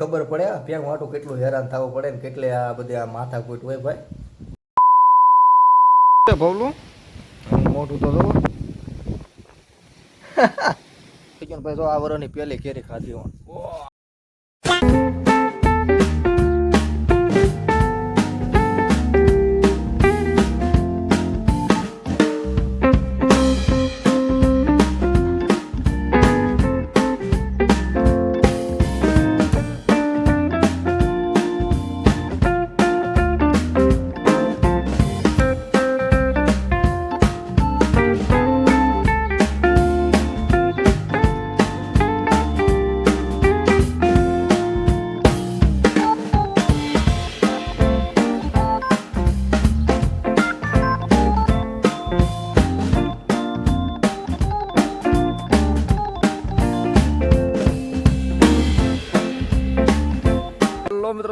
ખબર પડે? આ ફેંક વાટું કેટલું હેરાન થવું પડે ને કેટલે આ બધી આ માથા કૂટ હોય ભાઈ? ભવલું? મોટું તો જોવો. ભાઈ જો આ વરોની પેલી કેરી ખાધી હું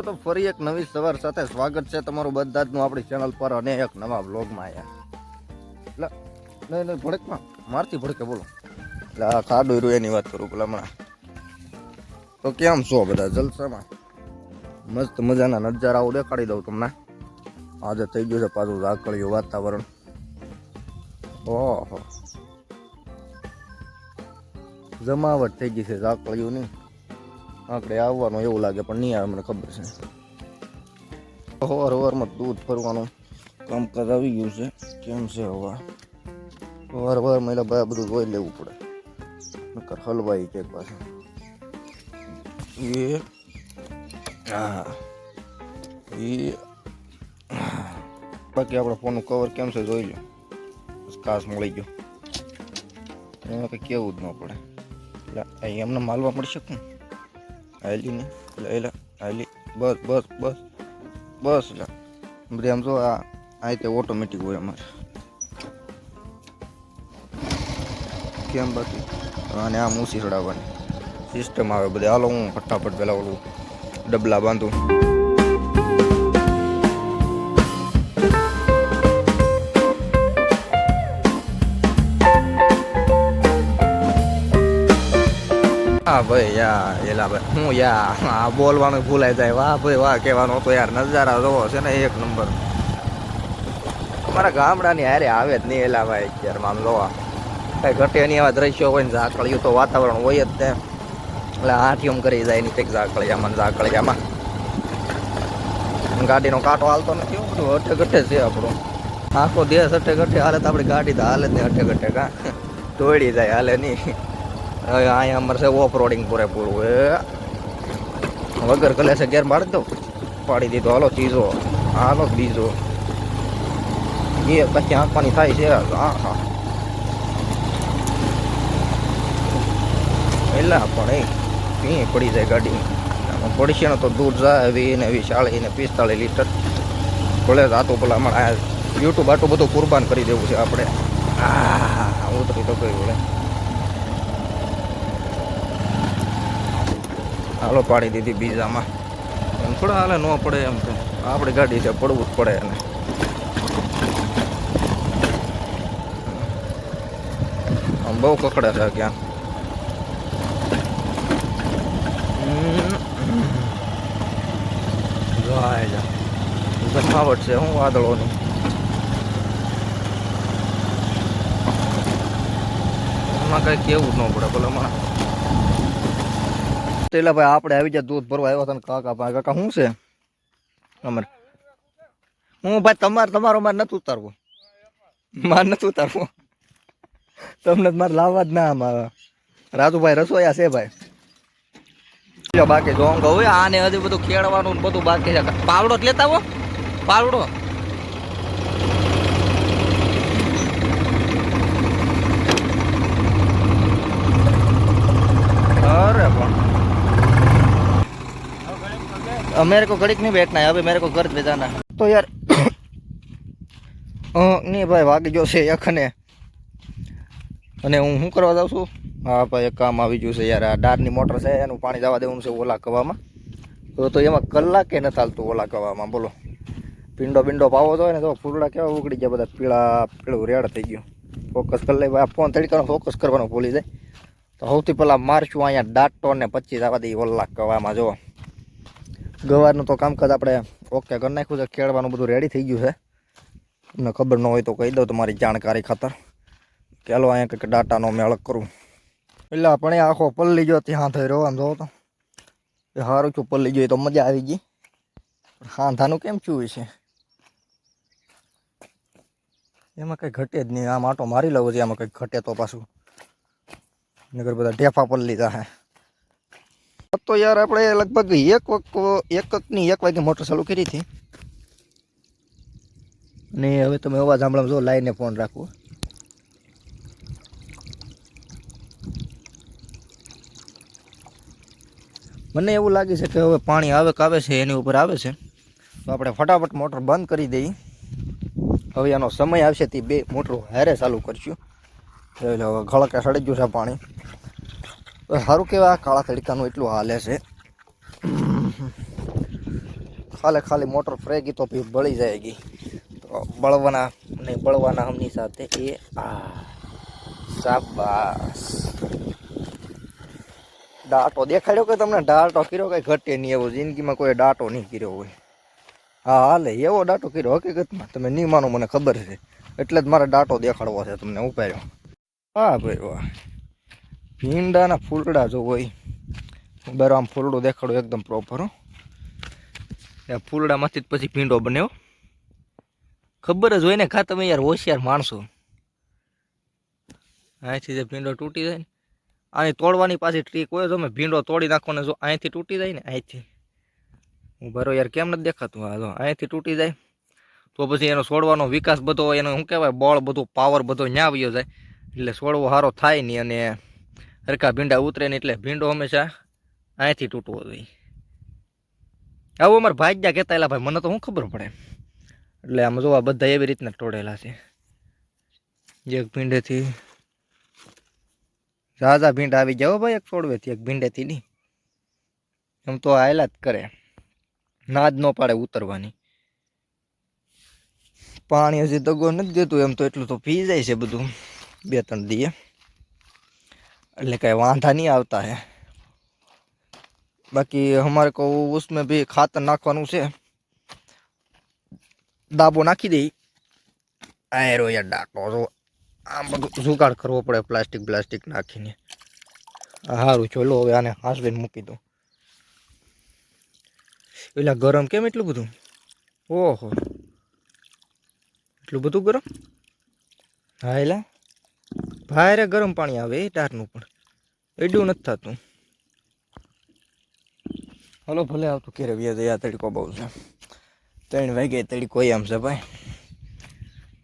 તો ફરી એક નવી સવાર સાથે સ્વાગત છે તમારું બધા જનું આપણી ચેનલ પર અને એક નવા વ્લોગમાં આવ્યા એટલે, નહીં નહીં, ભડકમાં. મારતી ભડકે, બોલો. એટલે આ ખાડું રહ્યું એની વાત કરું, પેલા હમણાં. તો કેમ છો બધા જલસામાં? મસ્ત મજાના નજારાઓ દેખાડી દઉં તમને. આજે થઈ ગયું છે પાછું ઝાકળિયું વાતાવરણ. ઓહો. જમાવટ થઈ ગઈ છે ઝાકળિયું નહીં આંકડે આવવાનું એવું લાગે, પણ નહીં આવે, મને ખબર છે. હવાર હવારમાં દૂધ ફરવાનું કામકાજ આવી ગયું છે. કેમ છે હવા? હવાર હવારમાં એટલે ભાઈ બધું જોઈ લેવું પડે. નકર હલવાઈ કે પાછું. એ, હા. એ બાકી આપણે ફોનનું કવર કેમ છે જોઈ લો કાસ મળી ગયો. એમાં કંઈ કેવું જ ન પડે. એટલે એમને માલવા પડશે કે આયલી ને એટલે એલા આયલી બસ બસ બસ બસ એટલે બધી આમ જો આ આ તે ઓટોમેટિક હોય અમારે. કેમ બાકી? અને આમ ઊંચી ચડાવવાની સિસ્ટમ આવે બધી. હાલો હું ફટાફટ પહેલાં ઓલું ડબલા બાંધું. ભાઈ, યા, એલા ભાઈ, હું, યા, આ બોલવાનું ભૂલાઈ જાય. વાહ ભાઈ, વાહ, કહેવાનું તો યાર નજારા જોવો છે ને એક નંબર. અમારા ગામડાની હારે આવે જ નહીં એલા ભાઈ અત્યારમાં આમ જોવા. કઈ ઘટે નહીં એવા દ્રશ્યો હોય ને ઝાકળિયું તો વાતાવરણ હોય જ તે. એટલે આઠિયમ કરી જાય ની કંઈક ઝાકળિયામાં ઝાકળિયામાં. ગાડીનો કાંટો હાલતો નથી એવું બધું અઠે ઘટે છે આપણું. આખો દેશ અઠે ઘટે હાલે તો આપણી ગાડી તો હાલે જ નહીં અઠે ઘટે કાં દોડી જાય, હાલે નહીં. હવે અહીંયા અમારે છે ઓફ રોડિંગ પૂરેપૂરું. એ વગર કલે છે ગેર મારી દો પાડી દીધો. હાલો, ચીજો. હાલો, બીજો. એ પછી આંકવાની થાય છે. હા હા. એલા પણ એ પી પડી જાય ગાડી? પડશે તો દૂર જાય વી ને વી ચાળી ને પિસ્તાળીસ લીટર. ભલે જાતું પેલા હમણાં યુટ્યુબ આટલું બધું કુરબાન કરી દેવું છે આપણે. આ ઉતરી તો કઈ વળે હાલો પાડી દીધી બીજામાં. એમ થોડા હાલે ન પડે એમ તો. આપણી ગાડી છે, પડવું જ પડે એને. આમ બહુ કકડે છે ક્યાં. જાય જા. જમાવટ છે હું વાદળોની. એમાં કઈ કેવું જ ન પડે ભલે મને તેલા ભાઈ આપણે આવી જાય દૂધ ભરવા આવ્યા હતા ને કાકા ભાઈ. કાકા, શું છે? અમારે. હું ભાઈ, તમારે, તમારો મારે નથી ઉતારવું. મારે નથી ઉતારવું. તમને મારે લાવવા જ ના આમાં રાજુભાઈ રસોયા છે ભાઈ. બાકી જોંગ હોય, આને હજી બધું ખેડવાનું બધું બાકી છે. પાવડો જ લેતા હો. પાવડો. અરે પણ अब मेरे को घड़ी नहीं बैठना है अभी मेरे को घर पे जाना है तो यार અ, નહીં ભાઈ વાગી ગયો છે યખને અને હું શું કરવા જાઉં છું હા ભાઈ એક કામ આવી ગયું છે યાર આ ડારની મોટર છે એનું પાણી જવા દેવાનું છે ઓલા કવામાં તો તો એમાં કલાકે નથી હાલતું ઓલા કવામાં બોલો પિંડો બિંડો પાવો તો હોય ને તો ફૂલડા કેવા ઉગડી ગયા બધા પીળા પીળું રેડ થઈ ગયું ફોકસ કરી લે ભાઈ ફોન તડકાનો ફોકસ કરવાનો ભૂલી જાય તો સૌથી પહેલાં મારશું અહીંયા દાંટો ને પચીસ આવવા દઈએ ઓલા કવામાં જો ગવારનું તો કામકાજ આપણે ઓકે કરી નાખ્યું છે. ખેડવાનું બધું રેડી થઈ ગયું છે. તમને ખબર ન હોય તો કહી દઉં તમારી જાણકારી ખાતર. કેલો અહીંયા કંઈક ડાટાનો મેળક કરું. એટલે આપણે આખો પલ્લી ગયો ત્યાં થઈ રહ્યો, આમ તો. એ સારું છું પલ્લી ગયો તો મજા આવી ગઈ. હાંધાનું કેમ ચૂવે છે એમાં કંઈ ઘટે જ નહીં. આમ આટો મારી લઉં છે, એમાં કંઈક ઘટે તો પાછું. નગર બધા ઢેફા પલ્લી જાહે. તો યાર આપણે લગભગ એક એકની એક વાગે મોટર ચાલુ કરી હતી. અને હવે તમે અવાજ સાંભળો જો લાઈને ફોન રાખવો. મને એવું લાગે છે કે હવે પાણી આવે આવે છે, એની ઉપર આવે છે. તો આપણે ફટાફટ મોટર બંધ કરી દઈએ. હવે એનો સમય આવશે તે બે મોટરો હારે ચાલુ કરશું. એટલે હવે ઘળકે સડી ગયું છે પાણી. સારું કહેવાય કાળા તડકાનું એટલું હાલે છે. ખાલે ખાલી મોટર ફ્રેગી તો ભી બળી જાયગી. તો બળવાના ને બળવાના હમની સાથે એ આ શાબાશ. ડાટો દેખાડ્યો કે તમને? ડાટો કર્યો કઈ ઘટે નહીં? એવો જિંદગીમાં કોઈ ડાટો નહીં કર્યો હોય. હા, હાલે, એવો ડાટો કર્યો હકીકતમાં. તમે નહીં માનો, મને ખબર છે. એટલે જ મારે ડાટો દેખાડવો છે તમને ઉપાડ્યો હા ભાઈ, વાહ. ભીંડાના ફૂલડા જો હોય. બરાબર આમ ફૂલડું દેખાડું એકદમ પ્રોપર એ ફૂલડામાંથી જ પછી ભીંડો બન્યો ખબર જ હોય ને ખા તમે યાર હોશિયાર માણસો. અહીંથી જે ભીંડો તૂટી જાય ને, આની તોડવાની પાછી ટ્રીક હોય તમે ભીંડો તોડી નાખો ને જો અહીંથી તૂટી જાય ને અહીંથી. હું બરો યાર કેમ નથી દેખાતું હા જો, અહીંથી તૂટી જાય. તો પછી એનો છોડવાનો વિકાસ બધો એનો શું કહેવાય, બળ બધું પાવર બધો ન્યા આવ્યો જાય. એટલે છોડવો સારો થાય નહીં અને હરખા ભીંડા ઉતરે ને એટલે ભીંડો હંમેશા અહીંથી તૂટવો જોઈએ. આવું અમારે ભાગ્યા કહેતા એલા ભાઈ, મને તો શું ખબર પડે? એટલે આમ જોવા બધા એવી રીતના તોડેલા છે. એક ભીંડેથી ઝાઝા ભીંડા આવી ગયા ભાઈ, એક છોડવેથી એક ભીંડેથી નહીં. એમ તો આયલા જ કરે. ના જ ન પાડે ઉતરવાની. પાણી હજી દગો નથી દેતું, એમ તો એટલું તો પી જાય છે બધું, બે ત્રણ દીએ. लेके वाधा नहीं आता है। बाकी हमारे को उसमें भी खातर नाखन उसे दाबो नाखी दे आरो या डाको तो आम जुगाड़ करवो पड़े प्लास्टिक प्लास्टिक नाखी ने हारू चोलो आने हाँस बीन मूकी दू। पेला गरम केम एटलू बधु? ओहो। एटलू बधु गरम? हाँ एला ભારે ગરમ પાણી આવે એ ટારનું પણ. એડું નથી થતું. હલો ભલે આવતું ક્યારે વ્યાજ આ તડકો બહુ છે. ત્રણ વાગે તડકો એમ છે ભાઈ.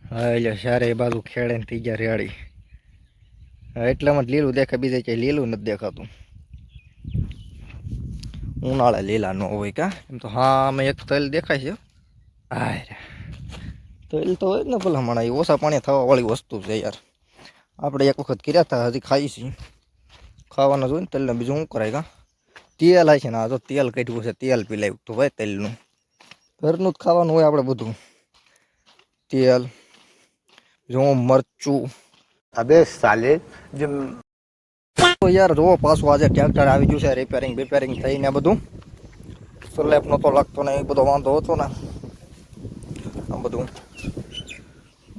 હા એટલે સારે એ બાજુ ખેડે ને થઈ ગયા રેડી હા એટલામાં જ લીલું દેખાય બીજે ક્યાંય લીલું નથી દેખાતું. ઉનાળા લીલા ન હોય કા. એમ તો હા અમે એક તલ દેખાય છે. હા રે. તલ તો હોય ને ભલા હમણાં એ ઓછા પાણી થવા વાળી વસ્તુ છે યાર. આપણે એક વખત કર્યા હતા હજી ખાઈ છીએ. ખાવાના જોઈને તેલને બીજું શું કરાય કા? તેલ આવે છે ને આ તો તેલ કાઢ્યું છે તેલ પીલાવ્યું તો હોય તેલનું. ઘરનું જ ખાવાનું હોય આપણે બધું. તેલ જો મરચું. અબે સાલે જે યાર જુઓ પાછું આજે ટ્રેક્ટર આવી ગયું છે રિપેરિંગ રિપેરિંગ થઈને બધું. સ્લેપનો તો લાગતો નહીં બધો વાંધો હતો ને. આ બધું.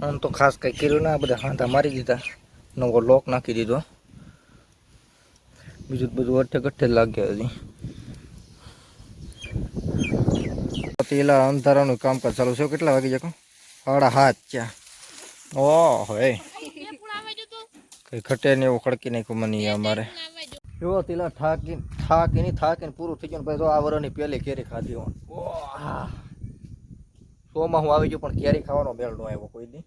આમ તો ખાસ કંઈ કર્યું ના બધા હાંધા મારી દીધા. નવો લોક નાખી દીધો. બીજું બધું અઠે કઠે લાગ્યા હજી. પેલા અંધારાનું કામકાજ ચાલુ છે કેટલા વાગી જાય સાડા હાથ ચા ઓહ એ કઈ ઘટે ને એવું ખડકી નાખ્યું મને અમારે. જો તેલા થાકી થાકીને થાકીને પૂરું થઈ ગયું ભાઈ તો આ વરની પહેલી કેરી ખાધી હોય સોમાં હું આવી ગયો પણ કેરી ખાવાનો બેલ આવ્યો કોઈ દી.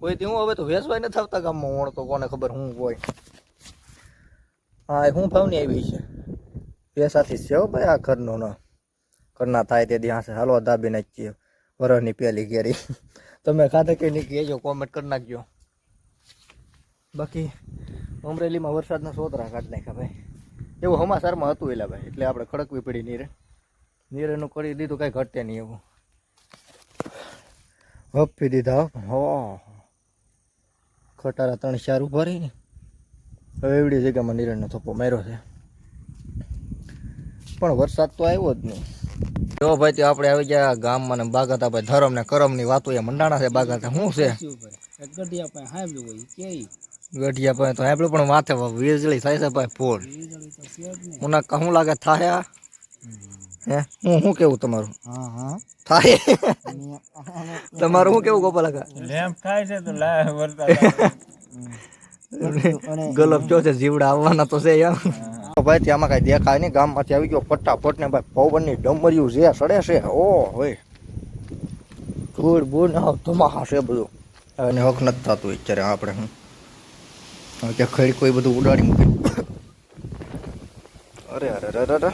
કોઈ હું હવે તો વેસવાય નથી આવતા ગામમાં હું તો કોને ખબર હું હોય. હા, એ હું ભાવની આવી છે. વેસાથી છે હો ભાઈ આ ઘરનો ના. ઘરના થાય તે ત્યાં હાલો દાબી નાખીએ. વરસની પહેલી કેરી તમે ખાધા કે નહીં કહેજો કોમેન્ટ કરી નાખજો. બાકી, અમરેલીમાં વરસાદના સોતરા કાઢ નાખ્યા ભાઈ. એવું હમાસારમાં હતું એલા ભાઈ, એટલે આપણે ખડકવી પડી નીરે. નીરેનું કરી દીધું, કાંઈ ઘટે નહીં એવું. હપી દીધા હો. ખટારા ત્રણ ચાર ઊભા રહી ને હવે એવડી જગ્યામાં નીરણનો થપ્પો માર્યો છે. પણ વરસાદ તો આવ્યો જ નહીં. જો ભાઈ તો આપણે આવી ગયા ગામમાં ને બાગાતા ભાઈ ધરમ ને કરમની વાતો એ મંડાણા છે બાગાતા. શું છે? ગઢિયા પાસે હાંભળ્યું હોય કે ગઢિયા પાસે તો આપણે પણ માથે વીજળી થાય છે ભાઈ ફોડ વીજળી તો છે જ ને ઉના કહું લાગે થાય હે? હું શું કેવું તમારું? હા હા. થાય. તમારું શું કેવું ગોપાલ લેમ્પ થાય છે તો લાય વરસાદ ગલબ જો છે જીવડા આવવાના તો છે યાર ભાઈ ત્યાંમાં કઈ દેખાય નહીં. ગામમાંથી આવી ગયો ફટાફટ ને ભાઈ પવનની ડમરિયું જે સડે છે. ઓ હોય ધૂળ બૂળ ને ધમાહા છે બધું. અને હક નથી થતું અત્યારે આપણે હું હવે કે ખડી કોઈ બધું ઉડાડી મૂકી અરે અરે અરે અરે.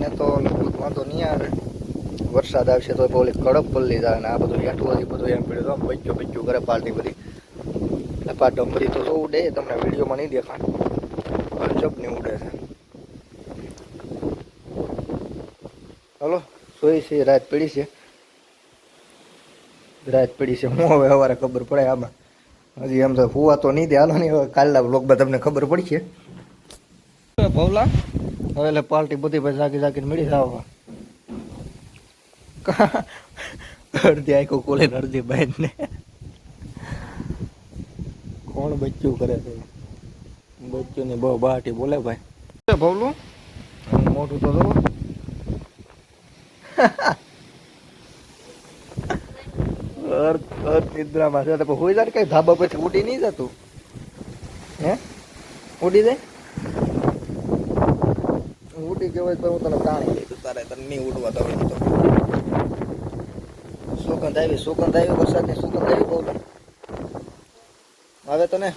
ને તો લગભગ વાંધો નહીં આવે. વરસાદ આવશે તો ઓલી કડક પલ્લી જાય ને આ બધું હેઠું હજી બધું એમ પીડ્યું આમ બચ્ચું બચ્ચું કરે પાર્ટી બધી એટલે પા ડમરી તો શું ઉડે તમને વિડીયોમાં નહીં અજબ નહીં ઉડે છે. હલો સોઈ છે, રાત પડી છે. રાત પડી છે, હું હવે સવારે ખબર પડે આમાં. હજી એમ તો હુવા તો નહીં દે, હાલો હવે કાલના બ્લોગમાં તમને ખબર પડી છે. ભવલા? હવે એટલે પાર્ટી બધી ભાઈ જાગી જાગીને મળી જાવ અડધી આખો કોલે અડધી બહેન ને કોણ બચ્ચું કરે છે? બચ્ચું ને બહુ બાટી બોલે ભાઈ. ભવલું? મોટું તો જુઓ અર્ધ અર્ધ નિદ્રામાં છે. તો હોઈ જાય કઈ ધાબા પછી ઉડી નહીં જતું. હે? ઉડી જાય? ગયો હોય તો હું તને તાણી લઈ તારે તને નહીં ઉડવા તો. સુગંધ આવી સુગંધ આવી વરસાદની, સુગંધ આવી બહુ હવે તો ને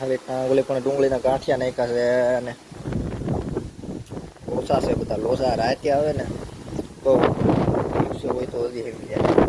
હવે ઓલે પણ ડુંગળીના ગાંઠિયા નાખ્યા છે અને લોસા છે બધા, લોસા રાતે આવે ને બહુ દિવસે હોય તો હજી હેવી જાય.